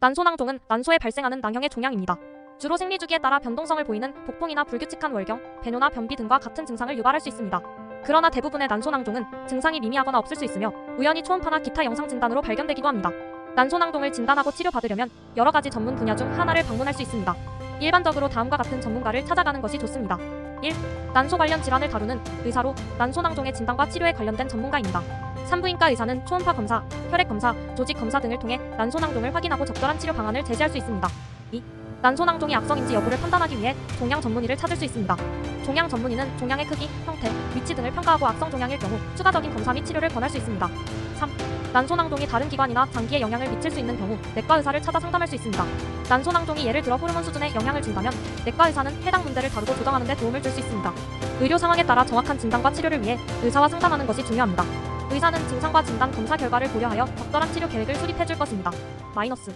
난소낭종은 난소에 발생하는 낭형의 종양입니다. 주로 생리주기에 따라 변동성을 보이는 복통이나 불규칙한 월경, 배뇨나 변비 등과 같은 증상을 유발할 수 있습니다. 그러나 대부분의 난소낭종은 증상이 미미하거나 없을 수 있으며 우연히 초음파나 기타 영상 진단으로 발견되기도 합니다. 난소낭종을 진단하고 치료받으려면 여러 가지 전문 분야 중 하나를 방문할 수 있습니다. 일반적으로 다음과 같은 전문가를 찾아가는 것이 좋습니다. 1. 난소 관련 질환을 다루는 의사로 난소낭종의 진단과 치료에 관련된 전문가입니다. 산부인과 의사는 초음파 검사, 혈액 검사, 조직 검사 등을 통해 난소낭종을 확인하고 적절한 치료 방안을 제시할 수 있습니다. 2. 난소낭종이 악성인지 여부를 판단하기 위해 종양 전문의를 찾을 수 있습니다. 종양 전문의는 종양의 크기, 형태, 위치 등을 평가하고 악성 종양일 경우 추가적인 검사 및 치료를 권할 수 있습니다. 3. 난소낭종이 다른 기관이나 장기에 영향을 미칠 수 있는 경우 내과 의사를 찾아 상담할 수 있습니다. 난소낭종이 예를 들어 호르몬 수준에 영향을 준다면 내과 의사는 해당 문제를 다루고 조정하는 데 도움을 줄 수 있습니다. 의료 상황에 따라 정확한 진단과 치료를 위해 의사와 상담하는 것이 중요합니다. 의사는 증상과 진단 검사 결과를 고려하여 적절한 치료 계획을 수립해 줄 것입니다. 마이너스